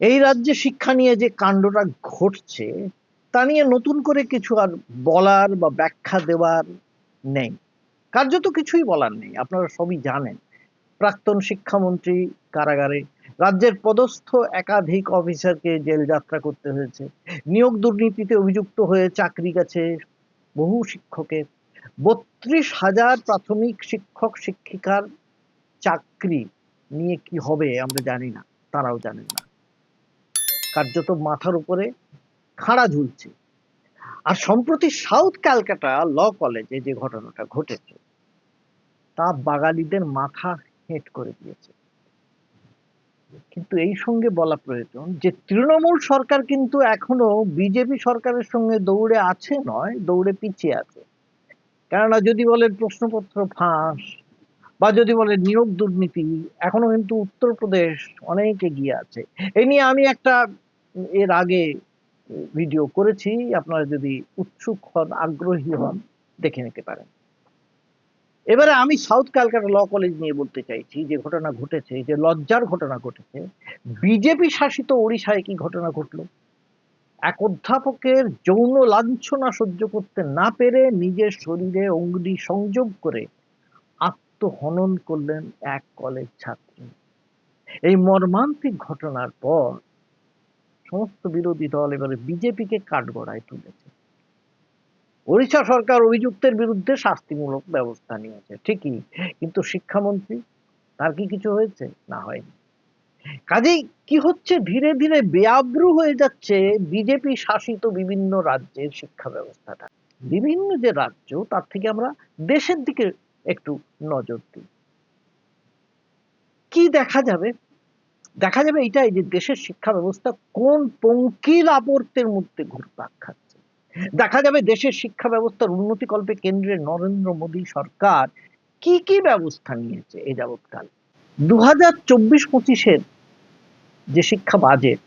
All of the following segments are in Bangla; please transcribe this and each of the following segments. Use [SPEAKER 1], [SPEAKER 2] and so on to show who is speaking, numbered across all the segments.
[SPEAKER 1] এই রাজ্যে শিক্ষা নিয়ে যে কাণ্ডটা ঘটছে, তা নিয়ে নতুন করে কিছু আর বলার বা ব্যাখ্যা দেওয়ার নেই। কার্যত কিছুই বলার নেই, আপনারা সবই জানেন। প্রাক্তন শিক্ষামন্ত্রী কারাগারে রাজ্যের পদস্থ একাধিক অফিসারকে জেল যাত্রা করতে হয়েছে। নিয়োগ দুর্নীতিতে অভিযুক্ত হয়ে চাকরি গেছে বহু শিক্ষকের। বত্রিশ হাজার প্রাথমিক শিক্ষক শিক্ষিকার চাকরি নিয়ে কি হবে আমরা জানি না, তারাও জানেন না। কার্যত মাথার উপরে খাড়া ঝুলছে। আর সম্প্রতি সাউথ ক্যালকাটা ল কলেজে যে ঘটনাটা ঘটেছে, তা বাঙালিদের মাথা হেঁট করে দিয়েছে। কিন্তু এই সঙ্গে বলা প্রয়োজন যে, তৃণমূল সরকার কিন্তু এখনও বিজেপি সরকারের সঙ্গে দৌড়ে আছে নয়, দৌড়ে পিছিয়ে আছে। কেননা যদি বলেন প্রশ্নপত্র ফাঁস বা যদি বলেন নিয়োগ দুর্নীতি, এখনও কিন্তু উত্তরপ্রদেশ অনেক এগিয়ে আছে। এই নিয়ে আমি একটা এর আগে ভিডিও করেছি আপনারা যদি উৎসুক হন আগ্রহী হন দেখে নিতে পারেন। এবারে আমি সাউথ ক্যালকাটা ল কলেজ নিয়ে বলতে চাইছি যে ঘটনা ঘটেছে যে লজ্জার ঘটনা ঘটেছে। বিজেপি শাসিত ওড়িশায় কি ঘটনা ঘটলো? এক অধ্যাপকের যৌন লাঞ্ছনা সহ্য করতে না পেরে নিজের শরীরে অঙ্গুলি সংযোগ করে আত্মহনন করলেন এক কলেজ ছাত্রী। এই মর্মান্তিক ঘটনার পর সমস্ত বিরোধী দল এবারে বিজেপিকে কাঠগড়ায় তুলেছে। ওড়িশা সরকার অভিযুক্তের বিরুদ্ধে শাস্তিমূলক ব্যবস্থা নিয়েছে, ঠিকই। কিন্তু শিক্ষামন্ত্রী, তার কি কিছু হয়েছে? না হয়নি। কাজেই কি হচ্ছে? ধীরে ধীরে বেআব্রু হয়ে যাচ্ছে বিজেপি শাসিত বিভিন্ন রাজ্যের শিক্ষা ব্যবস্থাটা। বিভিন্ন যে রাজ্য, তার থেকে আমরা দেশের দিকে একটু নজর দিই। কি দেখা যাবে? দেখা যাবে এটাই যে দেশের শিক্ষা ব্যবস্থা কোন পঙ্কিল আবর্তের মধ্যে ঘুরপাক খাচ্ছে। দেখা যাবে দেশের শিক্ষা ব্যবস্থার উন্নতিকল্পে কেন্দ্রের নরেন্দ্র মোদী সরকার কি কি ব্যবস্থা নিয়েছে এ যাবৎকাল। দু হাজার চব্বিশ পঁচিশের যে শিক্ষা বাজেট,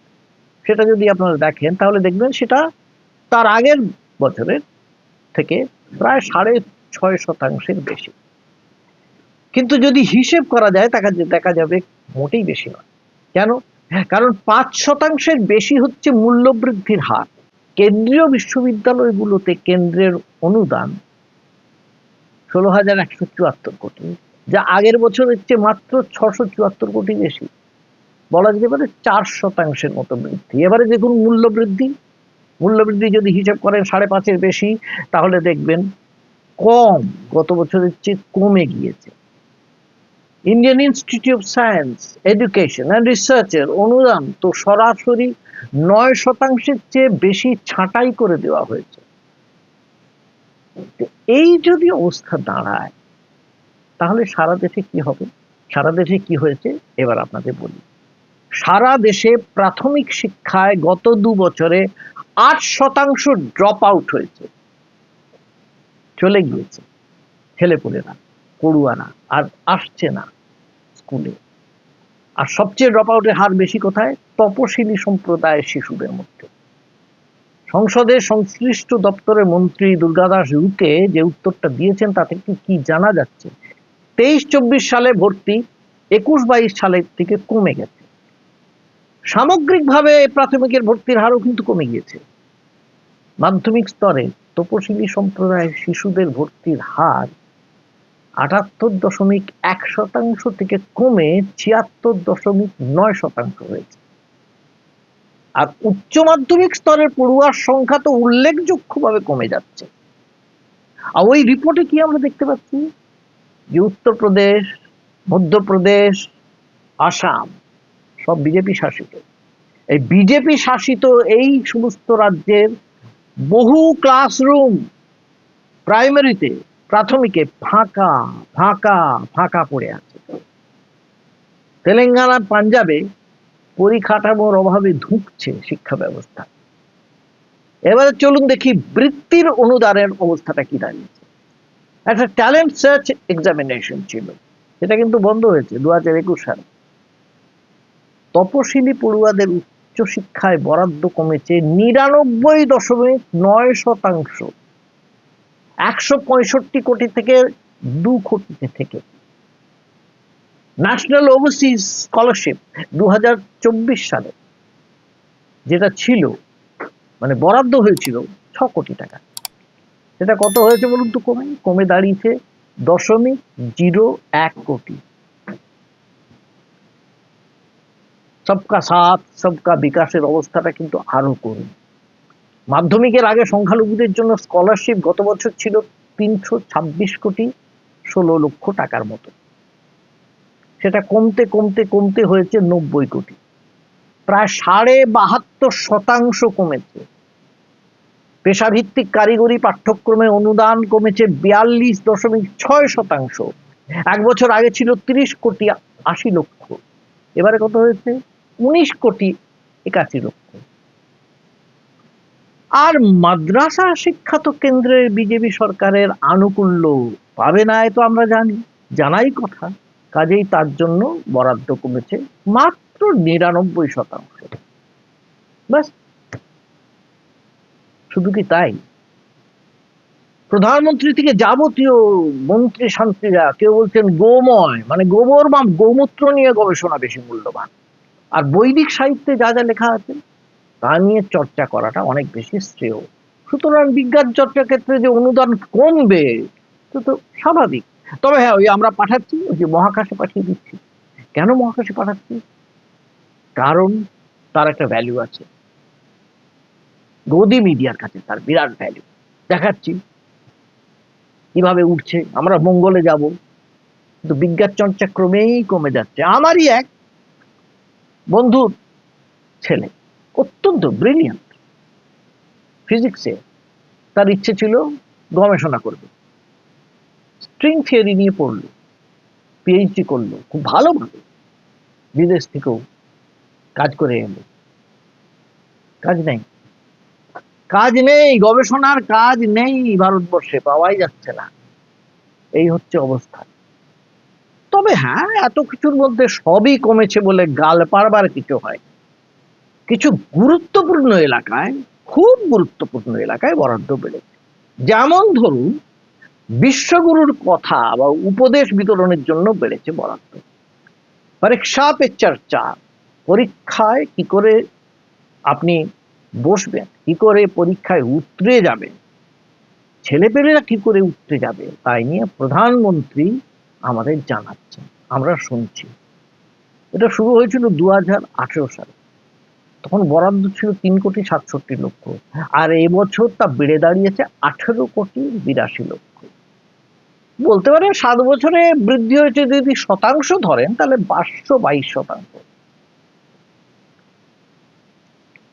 [SPEAKER 1] সেটা যদি আপনারা দেখেন, তাহলে দেখবেন সেটা তার আগের বছরের থেকে প্রায় সাড়ে ছয় শতাংশের বেশি। কিন্তু যদি হিসেব করা যায় তাকে দেখা যাবে মোটেই বেশি নয়। কেন? কারণ পাঁচ শতাংশের বেশি হচ্ছে মূল্যবৃদ্ধির হার। কেন্দ্রীয় বিশ্ববিদ্যালয়গুলোতে কেন্দ্রের অনুদান ষোলো হাজার একশো চুয়াত্তর কোটি, যা আগের বছরের চেয়ে মাত্র ছশো চুয়াত্তর কোটি বেশি। বলা যেতে পারে চার শতাংশের মতো বৃদ্ধি। এবারে দেখুন মূল্য বৃদ্ধি মূল্য বৃদ্ধি যদি হিসাব করেন সাড়ে পাঁচের বেশি, তাহলে দেখবেন কম গত বছরের চেয়ে কমে গিয়েছে। Indian Institute of Science Education and রিসার্চের অনুদান তো সরাসরি নয় শতাংশের চেয়ে বেশি ছাঁটাই করে দেওয়া হয়েছে। এই যদি অবস্থা দাঁড়ায়, তাহলে সারা দেশে কি হবে? সারা দেশে কি হয়েছে? এবার আপনাদের বলি। সারা দেশে প্রাথমিক শিক্ষায় গত দু বছরে আট শতাংশ ড্রপ আউট হয়েছে। চলে গিয়েছে। ছেলেপুলেরা পড়ুয়ানা আর আসছে না। স্কুলে আর সবচেয়ে ড্রপ আউটের হার বেশি কোথায়? তপশিলি সম্প্রদায়ের শিশুদের মধ্যে। সংসদের সংশ্লিষ্ট দপ্তরের মন্ত্রী দুর্গাদাস রুকে যে উত্তরটা দিয়েছেন তা থেকে কি জানা যাচ্ছে? তেইশ চব্বিশ সালে ভর্তি, একুশ বাইশ সালের থেকে কমে গেছে। সামগ্রিকভাবে প্রাথমিকের ভর্তির হারও কিন্তু কমে গিয়েছে। মাধ্যমিক স্তরে তপশিলি সম্প্রদায়ের শিশুদের ভর্তির হার আটাত্তর দশমিক এক শতাংশ থেকে কমে ছিয়াত্তর দশমিক নয় শতাংশ হয়েছে। আর উচ্চ মাধ্যমিক স্তরের পড়ুয়ার সংখ্যা তো উল্লেখযোগ্যভাবে কমে যাচ্ছে। আর ওই রিপোর্টে কি আমরা দেখতে পাচ্ছি? যে উত্তরপ্রদেশ, মধ্যপ্রদেশ, আসাম সব বিজেপি শাসিত। এই বিজেপি শাসিত এই সমস্ত রাজ্যের বহু ক্লাসরুম প্রাইমারিতে প্রাথমিকে ফাঁকা ফাঁকা ফাঁকা পড়ে আছে। তেলেঙ্গানা, পাঞ্জাবে পরিকাঠামোর অভাবে ধুঁকছে শিক্ষা ব্যবস্থা। এবারে চলুন দেখি বৃত্তির অনুদানের অবস্থাটা কি দাঁড়িয়েছে। একটা ট্যালেন্ট সার্চ এক্সামিনেশন ছিল। সেটা কিন্তু বন্ধ হয়েছে দু হাজার একুশ সালে। তপশিলি পড়ুয়াদের উচ্চশিক্ষায় বরাদ্দ কমেছে নিরানব্বই দশমিক নয় শতাংশ। একশো পঁয়ষট্টি কোটি থেকে দু কোটিতে থেকে। ন্যাশনাল ওভারসিজ স্কলারশিপ দু সালে, যেটা ছিল মানে বরাদ্দ হয়েছিল ছ কোটি টাকা। সেটা কত হয়েছে বলুন তো কমে? কমে দাঁড়িয়েছে দশমিক জিরো এক কোটি। সবকা সাথ, সবকা বিকাশের অবস্থাটা কিন্তু আরও করুন মাধ্যমিকের আগে সংখ্যালঘুদের জন্য স্কলারশিপ গত বছর ছিল তিনশো ছাব্বিশ কোটি ষোলো লক্ষ টাকার মতো। সেটা কমতে কমতে কমতে হয়েছে নব্বই কোটি। প্রায় সাড়ে বাহাত্তর শতাংশ কমেছে। পেশাভিত্তিক কারিগরি পাঠ্যক্রমে অনুদান কমেছে বিয়াল্লিশ দশমিক ছয় শতাংশ। এক বছর আগে ছিল তিরিশ কোটি আশি লক্ষ। এবারে কত হয়েছে? উনিশ কোটি একাশি লক্ষ। আর মাদ্রাসা শিক্ষাত কেন্দ্রের বিজেপি সরকারের আনুকূল্য পাবে না, এ তো আমরা জানি। জানাই কথা, কাজেই তার জন্য বরাদ্দ কমেছে মাত্র নিরানব্বই শতাংশ। শুধু কি তাই? প্রধানমন্ত্রী থেকে যাবতীয় মন্ত্রী শান্তিরা কেউ বলছেন গোময় মানে গোবর বা গোমূত্র নিয়ে গবেষণা বেশি মূল্যবান। আর বৈদিক সাহিত্যে যা যা লেখা আছে তা নিয়ে চর্চা করাটা অনেক বেশি শ্রেয়। সুতরাং বিজ্ঞান চর্চার ক্ষেত্রে যে অনুদান কমবে, তো তো স্বাভাবিক। তবে হ্যাঁ ওই আমরা পাঠাচ্ছি ওই যে মহাকাশে পাঠিয়ে দিচ্ছি। কেন মহাকাশে পাঠাচ্ছি? কারণ তার একটা ভ্যালু আছে। গদি মিডিয়ার কাছে তার বিরাট ভ্যালু দেখাচ্ছি। কীভাবে উঠছে? আমরা মঙ্গলে যাব। কিন্তু বিজ্ঞান চর্চা ক্রমেই কমে যাচ্ছে। আমারই এক বন্ধুর ছেলে। অত্যন্ত ব্রিলিয়ান্ট ফিজিক্সে তার ইচ্ছে ছিল গবেষণা করবে। স্ট্রিং থিওরি নিয়ে পড়ল পিএইচডি করল, খুব ভালো ভাবে বিদেশ থেকেও কাজ করে এলো। কাজ নেই। কাজ নেই, গবেষণার কাজ নেই, ভারতবর্ষে পাওয়াই যাচ্ছে না। এই হচ্ছে অবস্থা। তবে হ্যাঁ এত কিছুর মধ্যে সবই কমেছে বলে গাল পারবার কিছু হয়। কিছু গুরুত্বপূর্ণ এলাকায়, খুব গুরুত্বপূর্ণ এলাকায় বরাদ্দ বেড়েছে। যেমন ধরুন, বিশ্বগুরুর কথা বা উপদেশ বিতরণের জন্য বেড়েছে বরাদ্দ। পরীক্ষা পে চর্চা পরীক্ষায় কি করে আপনি বসবেন, কি করে পরীক্ষায় উতরে যাবেন, ছেলেপেলেরা কি করে উতরে যাবে, তাই নিয়ে প্রধানমন্ত্রী আমাদের জানাচ্ছেন। আমরা শুনছি। এটা শুরু হয়েছিল দু হাজার আঠেরো সালে। তখন বরাদ্দ ছিল তিন কোটি সাতষট্টি লক্ষ। আর এবছর তা বেড়ে দাঁড়িয়েছে আঠেরো কোটি বিরাশি লক্ষ। বলতে পারেন সাত বছরে বৃদ্ধি হয়েছে যদি শতাংশ ধরেন, তাহলে পাঁচশো বাইশ শতাংশ।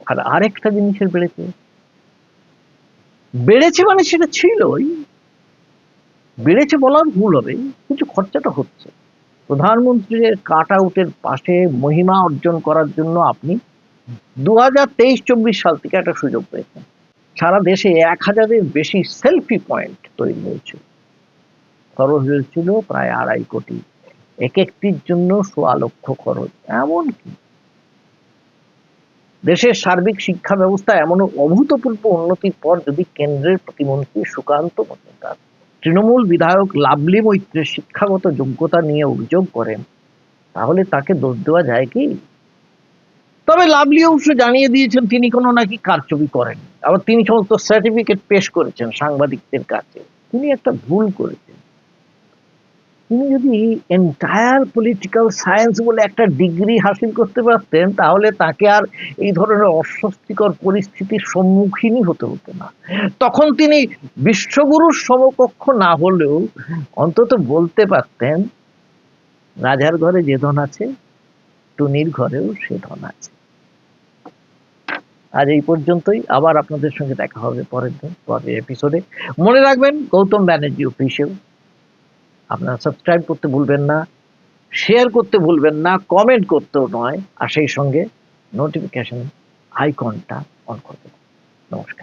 [SPEAKER 1] আর আরেকটা জিনিসের বেড়েছে। বেড়েছে মানে সেটা ছিলই। বেড়েছে বলার ভুল হবে, কিন্তু খরচাটা হচ্ছে। প্রধানমন্ত্রীর কাট আউটের পাশে মহিমা অর্জন করার জন্য আপনি দু হাজার সাল থেকে একটা সুযোগ পেয়েছেন সারা দেশে এক হাজারের বেশি সেলফি পয়েন্ট তৈরি হয়েছিল খরচ হয়েছিল প্রায় আড়াই কোটি। এক একটির জন্য সোয়া লক্ষ খরচ। দেশের সার্বিক শিক্ষা ব্যবস্থা এমন অভূতপূর্ব উন্নতির পর যদি কেন্দ্রের প্রতিমন্ত্রী সুকান্ত মজুমদার তৃণমূল বিধায়ক লাভলি মৈত্রের শিক্ষাগত যোগ্যতা নিয়ে অভিযোগ করেন, তাহলে তাকে দোষ দেওয়া যায় কি? তবে লাভলি অবশ্য জানিয়ে দিয়েছেন তিনি কোনো নাকি কারচুপি করেন। আবার তিনি সমস্ত সার্টিফিকেট পেশ করেছেন সাংবাদিকদের কাছে। তিনি একটা ভুল করেছেন। তিনি যদি এন্টায়ার পলিটিক্যাল সায়েন্স বলে একটা ডিগ্রি হাসিল করতে পারতেন, তাহলে তাকে আর এই ধরনের অস্বস্তিকর পরিস্থিতির সম্মুখীনই হতে হতো না। তখন তিনি বিশ্বগুরুর সমকক্ষ না হলেও অন্তত বলতে পারতেন, রাজার ঘরে যে ধন আছে, টুনির ঘরেও সে ধন আছে। আজ এই পর্যন্তই। আবার আপনাদের সঙ্গে দেখা হবে পরের দিন, পরের এপিসোডে মনে রাখবেন, গৌতম ব্যানার্জি অফিসেও আপনারা সাবস্ক্রাইব করতে ভুলবেন না শেয়ার করতে ভুলবেন না কমেন্ট করতেও নয়। আর সেই সঙ্গে নোটিফিকেশন আইকনটা অন করবেন নমস্কার।